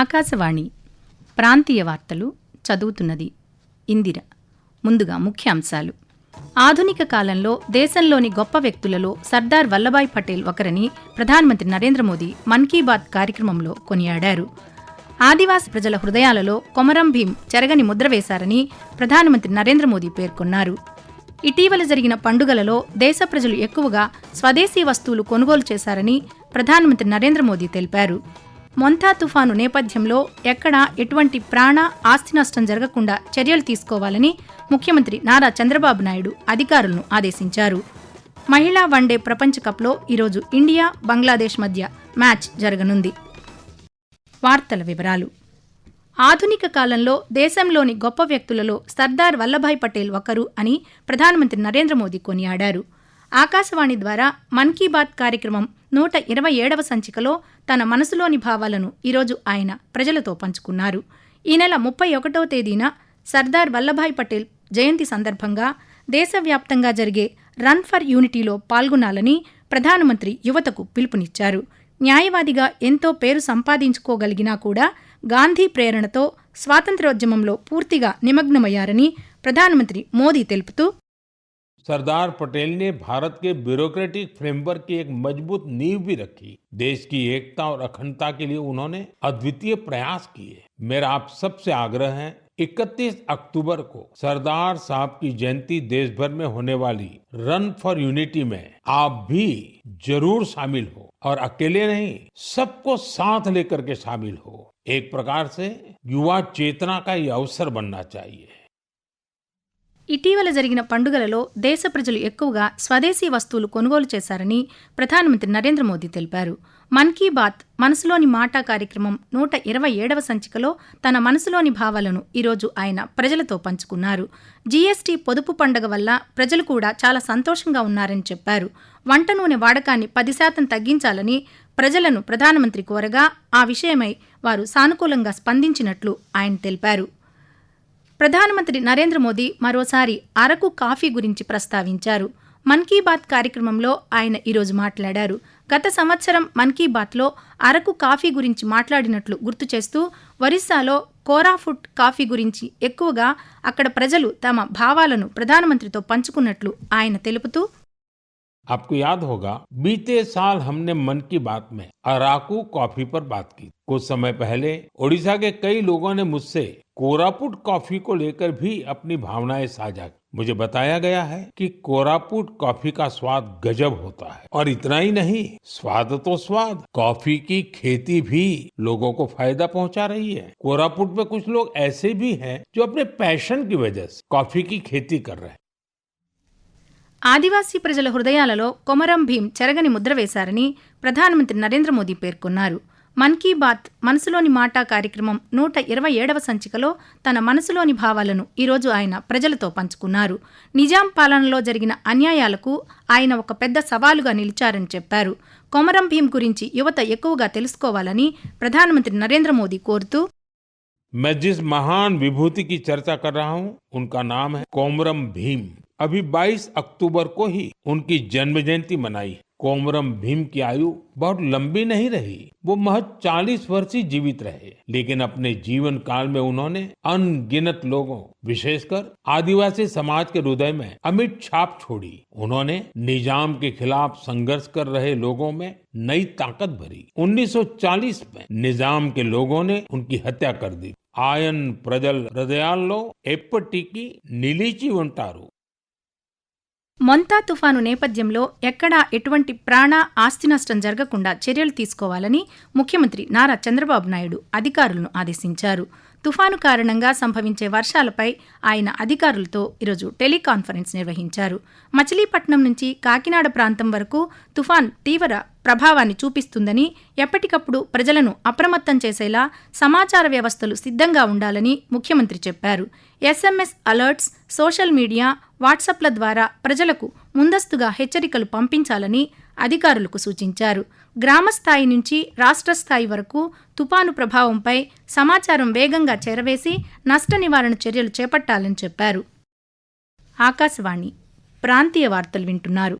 ఆకాశవాణి ప్రాంతీయ వార్తలు చదువుతున్నది ఇందిర. ముందుగా ముఖ్యాంశాలు. ఆధునిక కాలంలో దేశంలోని గొప్ప వ్యక్తులలో సర్దార్ వల్లభాయ్ పటేల్ ఒకరని ప్రధానమంత్రి నరేంద్ర మోదీ మన్ కీ బాత్ కార్యక్రమంలో కొనియాడారు. ఆదివాసి ప్రజల హృదయాలలో కొమరం భీం చెరగని ముద్ర వేశారని ప్రధానమంత్రి నరేంద్ర మోదీ పేర్కొన్నారు. ఇటీవల జరిగిన పండుగలలో దేశ ప్రజలు ఎక్కువగా స్వదేశీ వస్తువులు కొనుగోలు చేశారని ప్రధానమంత్రి నరేంద్ర మోదీ తెలిపారు. మొంతా తుఫాను నేపథ్యంలో ఎక్కడా ఎటువంటి ప్రాణ ఆస్తి నష్టం జరగకుండా చర్యలు తీసుకోవాలని ముఖ్యమంత్రి నారా చంద్రబాబు నాయుడు అధికారులను ఆదేశించారు. మహిళా వన్డే ప్రపంచ కప్లో ఈరోజు ఇండియా బంగ్లాదేశ్ మధ్య మ్యాచ్ జరగనుంది. వార్తల వివరాలు. ఆధునిక కాలంలో దేశంలోని గొప్ప వ్యక్తులలో సర్దార్ వల్లభాయ్ పటేల్ ఒకరు అని ప్రధానమంత్రి నరేంద్ర మోదీ కొనియాడారు. ఆకాశవాణి ద్వారా మన్ కీ బాత్ కార్యక్రమం నూట ఇరవై ఏడవ సంచికలో తన మనసులోని భావాలను ఈరోజు ఆయన ప్రజలతో పంచుకున్నారు. ఈ నెల ముప్పై ఒకటవ తేదీన సర్దార్ వల్లభాయ్ పటేల్ జయంతి సందర్భంగా దేశవ్యాప్తంగా జరిగే రన్ ఫర్ యూనిటీలో పాల్గొనాలని ప్రధానమంత్రి యువతకు పిలుపునిచ్చారు. న్యాయవాదిగా ఎంతో పేరు సంపాదించుకోగలిగినా కూడా గాంధీ ప్రేరణతో స్వాతంత్ర్యోద్యమంలో పూర్తిగా నిమగ్నమయ్యారని ప్రధానమంత్రి మోదీ తెలుపుతూ सरदार पटेल ने भारत के ब्यूरोक्रेटिक फ्रेमवर्क की एक मज़बूत नींव भी रखी। देश की एकता और अखंडता के लिए उन्होंने अद्वितीय प्रयास किए। मेरा आप सबसे आग्रह है 31 अक्टूबर को सरदार साहब की जयंती देश भर में होने वाली रन फॉर यूनिटी में आप भी ज़रूर शामिल हो और अकेले नहीं, सबको साथ लेकर के शामिल हो। एक प्रकार से युवा चेतना का ये अवसर बनना चाहिए। ఇటీవల జరిగిన పండుగలలో దేశ ప్రజలు ఎక్కువగా స్వదేశీ వస్తువులు కొనుగోలు చేశారని ప్రధానమంత్రి నరేంద్ర మోదీ తెలిపారు. మన్ కీ బాత్ మనసులోని మాట కార్యక్రమం నూట ఇరవై ఏడవ సంచికలో తన మనసులోని భావాలను ఈరోజు ఆయన ప్రజలతో పంచుకున్నారు. జీఎస్టీ పొదుపు పండుగ వల్ల ప్రజలు కూడా చాలా సంతోషంగా ఉన్నారని చెప్పారు. వంట నూనె వాడకాన్ని పది శాతం తగ్గించాలని ప్రజలను ప్రధానమంత్రి కోరగా ఆ విషయమై వారు సానుకూలంగా స్పందించినట్లు ఆయన తెలిపారు. ప్రధానమంత్రి నరేంద్ర మోదీ మరోసారి అరకు కాఫీ గురించి ప్రస్తావించారు. మన్ కీ బాత్ కార్యక్రమంలో ఆయన ఈరోజు మాట్లాడారు. గత సంవత్సరం మన్ కీ బాత్లో అరకు కాఫీ గురించి మాట్లాడినట్లు గుర్తు చేస్తూ ఒరిస్సాలో కోరాఫుట్ కాఫీ గురించి ఎక్కువగా అక్కడ ప్రజలు తమ భావాలను ప్రధానమంత్రితో పంచుకున్నట్లు ఆయన తెలుపుతూ आपको याद होगा, बीते साल हमने मन की बात में अराकू कॉफ़ी पर बात की। कुछ समय पहले ओडिशा के कई लोगों ने मुझसे कोरापुट कॉफ़ी को लेकर भी अपनी भावनाएँ साझा की। मुझे बताया गया है कि कोरापुट कॉफ़ी का स्वाद गजब होता है। और इतना ही नहीं, स्वाद तो स्वाद। कॉफ़ी की खेती भी लोगों को फ़ायदा पहुँचा रही है। कोरापुट में कुछ लोग ऐसे भी हैं जो अपने पैशन की वजह से कॉफ़ी की खेती कर रहे हैं। ఆదివాసీ ప్రజల హృదయాలలో కొమరం భీం చెరగని ముద్ర వేశారని ప్రధానమంత్రి నరేంద్ర మోదీ పేర్కొన్నారు మన్ కీ బాత్ మనసులోని మాట కార్యక్రమం నూట ఇరవై ఏడవ సంచికలో తన మనసులోని భావాలను ఈరోజు ఆయన ప్రజలతో పంచుకున్నారు నిజాం పాలనలో జరిగిన అన్యాయాలకు ఆయన ఒక పెద్ద సవాలుగా నిలిచారని చెప్పారు కొమరం భీం గురించి యువత ఎక్కువగా తెలుసుకోవాలని ప్రధానమంత్రి నరేంద్ర మోదీ కోరుతూ मैं जिस महान विभूति की चर्चा कर रहा हूं उनका नाम है कोमरम भीम अभी 22 अक्टूबर को ही उनकी जन्म जयंती मनाई। कोमरम भीम की आयु बहुत लंबी नहीं रही। वो महज 40 वर्ष ही जीवित रहे। लेकिन अपने जीवन काल में उन्होंने अनगिनत लोगों, विशेषकर आदिवासी समाज के हृदय में अमिट छाप छोड़ी। उन्होंने निज़ाम के खिलाफ संघर्ष कर रहे लोगों में नई ताकत भरी। 1940 में निज़ाम के लोगों ने उनकी हत्या कर दी। आयन ఆయన్ ప్రజల్ హృదయాల్లో ఎప్పటికీ నిలిచి तारू మొంతా తుఫాను నేపథ్యంలో ఎక్కడా ఎటువంటి ప్రాణ ఆస్తి నష్టం జరగకుండా చర్యలు తీసుకోవాలని ముఖ్యమంత్రి నారా చంద్రబాబు నాయుడు అధికారులను ఆదేశించారు. తుఫాను కారణంగా సంభవించే వర్షాలపై ఆయన అధికారులతో ఈరోజు టెలికాన్ఫరెన్స్ నిర్వహించారు. మచిలీపట్నం నుంచి కాకినాడ ప్రాంతం వరకు తుఫాన్ తీవ్ర ప్రభావాన్ని చూపిస్తుందని ఎప్పటికప్పుడు ప్రజలను అప్రమత్తం చేసేలా సమాచార వ్యవస్థలు సిద్ధంగా ఉండాలని ముఖ్యమంత్రి చెప్పారు. ఎస్ఎంఎస్ అలర్ట్స్ సోషల్ మీడియా వాట్సాప్ల ద్వారా ప్రజలకు ముందస్తుగా హెచ్చరికలు పంపించాలని అధికారులకు సూచించారు. గ్రామ స్థాయి నుంచి రాష్ట్ర స్థాయి వరకు తుపాను ప్రభావంపై సమాచారం వేగంగా చేరవేసి నష్ట నివారణ చర్యలు చేపట్టాలని చెప్పారు. ఆకాశవాణి ప్రాంతీయ వార్తలు వింటున్నారు.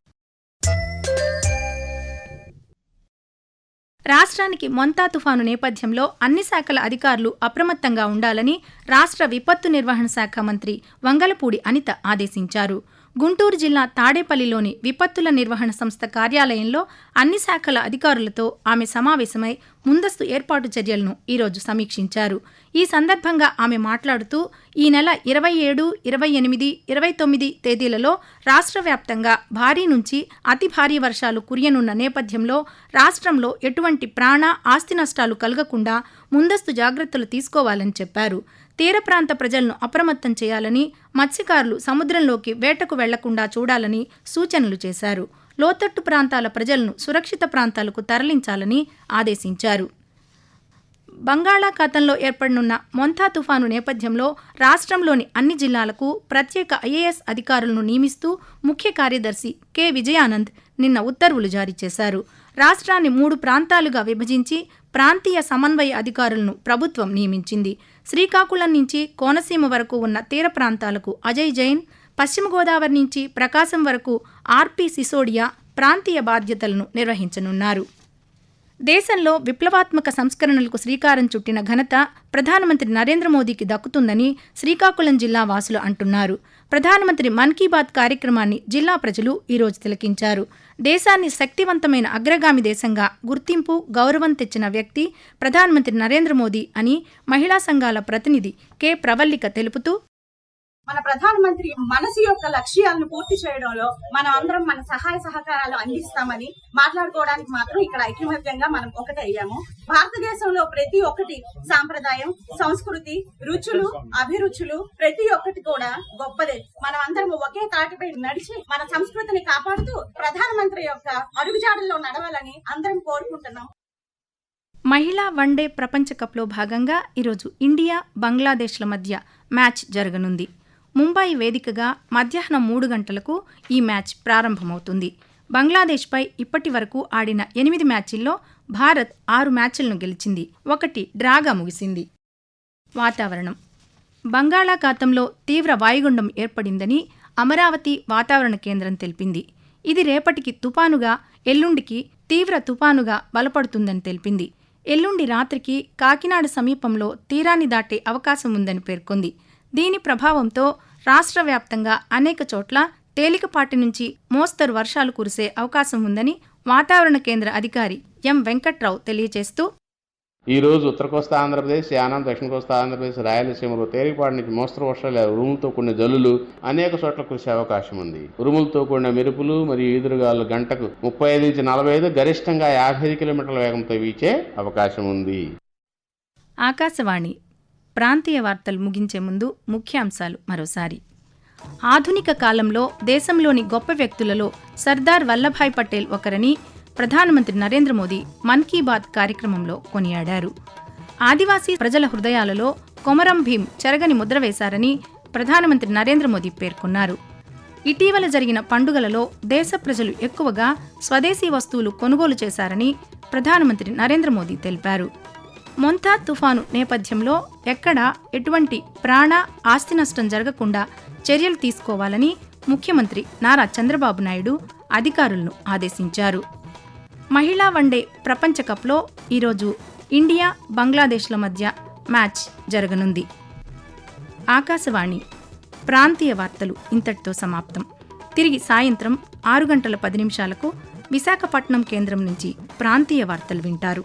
రాష్ట్రానికి మొంతా తుఫాను నేపథ్యంలో అన్ని శాఖల అధికారులు అప్రమత్తంగా ఉండాలని రాష్ట్ర విపత్తు నిర్వహణ శాఖ మంత్రి వంగలపూడి అనిత ఆదేశించారు. గుంటూరు జిల్లా తాడేపల్లిలోని విపత్తుల నిర్వహణ సంస్థ కార్యాలయంలో అన్ని శాఖల అధికారులతో ఆమె సమావేశమై ముందస్తు ఏర్పాటు చర్యలను ఈరోజు సమీక్షించారు. ఈ సందర్భంగా ఆమె మాట్లాడుతూ ఈ నెల ఇరవై ఏడు ఇరవై ఎనిమిది ఇరవై తొమ్మిది తేదీలలో రాష్ట్ర వ్యాప్తంగా భారీ నుంచి అతి భారీ వర్షాలు కురియనున్న నేపథ్యంలో రాష్ట్రంలో ఎటువంటి ప్రాణ ఆస్తి నష్టాలు కలగకుండా ముందస్తు జాగ్రత్తలు తీసుకోవాలని చెప్పారు. తీర ప్రాంత ప్రజలను అప్రమత్తం చేయాలని మత్స్యకారులు సముద్రంలోకి వేటకు వెళ్ళకుండా చూడాలని సూచనలు చేశారు. లోతట్టు ప్రాంతాల ప్రజలను సురక్షిత ప్రాంతాలకు తరలించాలని ఆదేశించారు. బంగాళాఖాతంలో ఏర్పడనున్న మొంతా తుఫాను నేపథ్యంలో రాష్ట్రంలోని అన్ని జిల్లాలకు ప్రత్యేక ఐఏఎస్ అధికారులను నియమిస్తూ ముఖ్య కార్యదర్శి కె. విజయానంద్ నిన్న ఉత్తర్వులు జారీ చేశారు. రాష్ట్రాన్ని మూడు ప్రాంతాలుగా విభజించి ప్రాంతీయ సమన్వయ అధికారులను ప్రభుత్వం నియమించింది. శ్రీకాకుళం నుంచి కోనసీమ వరకు ఉన్న తీర ప్రాంతాలకు అజయ్ జైన్ పశ్చిమ గోదావరి నుంచి ప్రకాశం వరకు ఆర్పి సిసోడియా ప్రాంతీయ బాధ్యతలను నిర్వహించనున్నారు. దేశంలో విప్లవాత్మక సంస్కరణలకు శ్రీకారం చుట్టిన ఘనత ప్రధానమంత్రి నరేంద్ర మోదీకి దక్కుతుందని శ్రీకాకుళం జిల్లా వాసులు అంటున్నారు. ప్రధానమంత్రి మన్ కీ బాత్ కార్యక్రమాన్ని జిల్లా ప్రజలు ఈరోజు తిలకించారు. దేశాన్ని శక్తివంతమైన అగ్రగామి దేశంగా గుర్తింపు గౌరవం తెచ్చిన వ్యక్తి ప్రధానమంత్రి నరేంద్ర మోదీ అని మహిళా సంఘాల ప్రతినిధి కె. ప్రవల్లిక తెలుపుతూ మన ప్రధానమంత్రి మనసు యొక్క లక్ష్యాలను పూర్తి చేయడంలో మనం అందరం మన సహాయ సహకారాలు అందిస్తామని మాట్లాడుకోవడానికి మాత్రం ఇక్కడ ఐకమత్యంగా మనం ఒకటి అయ్యాము. భారతదేశంలో ప్రతి ఒక్కటి సాంప్రదాయం సంస్కృతి రుచులు అభిరుచులు ప్రతి ఒక్కటి కూడా గొప్పదే. మనం అందరం ఒకే తాటిపై నడిచి మన సంస్కృతిని కాపాడుతూ ప్రధానమంత్రి యొక్క అడుగుజాడల్లో నడవాలని అందరం కోరుకుంటున్నాం. మహిళా వన్డే ప్రపంచ కప్లో భాగంగా ఈరోజు ఇండియా బంగ్లాదేశ్ల మధ్య మ్యాచ్ జరగనుంది. ముంబై వేదికగా మధ్యాహ్నం మూడు గంటలకు ఈ మ్యాచ్ ప్రారంభమవుతుంది. బంగ్లాదేశ్పై ఇప్పటి వరకు ఆడిన ఎనిమిది మ్యాచ్ల్లో భారత్ ఆరు మ్యాచ్లను గెలిచింది. ఒకటి డ్రాగా ముగిసింది. వాతావరణం. బంగాళాఖాతంలో తీవ్ర వాయుగుండం ఏర్పడిందని అమరావతి వాతావరణ కేంద్రం తెలిపింది. ఇది రేపటికి తుపానుగా ఎల్లుండికి తీవ్ర తుపానుగా బలపడుతుందని తెలిపింది. ఎల్లుండి రాత్రికి కాకినాడ సమీపంలో తీరాన్ని దాటే అవకాశం ఉందని పేర్కొంది. దీని ప్రభావంతో రాష్ట్ర వ్యాప్తంగా అనేక చోట్ల తేలికపాటి నుంచి మోస్తరు వర్షాలు కురిసే అవకాశం ఉందని వాతావరణ కేంద్ర అధికారి ఎం వెంకట్రావు తెలియజేస్తూ ఈ రోజు ఉత్తర కోస్తా ఆంధ్రప్రదేశ్ యానం దక్షిణ కోస్తా ఆంధ్రప్రదేశ్ రాయలసీమలో తేలికపాటి నుంచి మోస్తరు వర్షాలు లేదా ఉరుములతో కూడిన జల్లులు అనేక చోట్ల కురిసే అవకాశం ఉంది. ఉరుములతో కూడిన మెరుపులు మరియు ఈదురుగాలు గంటకు ముప్పై ఐదు నుంచి నలభై ఐదు గరిష్టంగా యాభై ఐదు కిలోమీటర్ల వేగంతో వీచే అవకాశం ఉంది. ఆకాశవాణి ప్రాంతీయ వార్తలు ముగించే ముందు ముఖ్యాంశాలు మరోసారి. ఆధునిక కాలంలో దేశంలోని గొప్ప వ్యక్తులలో సర్దార్ వల్లభాయ్ పటేల్ ఒకరని ప్రధానమంత్రి నరేంద్ర మోదీ మన్ కీ బాత్ కార్యక్రమంలో కొనియాడారు. ఆదివాసీ ప్రజల హృదయాలలో కొమరం భీం చెరగని ముద్ర వేశారని ప్రధానమంత్రి నరేంద్ర మోదీ పేర్కొన్నారు. ఇటీవల జరిగిన పండుగలలో దేశ ప్రజలు ఎక్కువగా స్వదేశీ వస్తువులు కొనుగోలు చేశారని ప్రధానమంత్రి నరేంద్ర మోదీ తెలిపారు. మొంతా తుఫాను నేపథ్యంలో ఎక్కడా ఎటువంటి ప్రాణ ఆస్తి నష్టం జరగకుండా చర్యలు తీసుకోవాలని ముఖ్యమంత్రి నారా చంద్రబాబు నాయుడు అధికారులను ఆదేశించారు. మహిళా వన్డే ప్రపంచ కప్లో ఈరోజు ఇండియా బంగ్లాదేశ్ల మధ్య మ్యాచ్ జరగనుంది. ఆకాశవాణి ప్రాంతీయ వార్తలు ఇంతటితో సమాప్తం. తిరిగి సాయంత్రం ఆరు గంటల పది నిమిషాలకు విశాఖపట్నం కేంద్రం నుంచి ప్రాంతీయ వార్తలు వింటారు.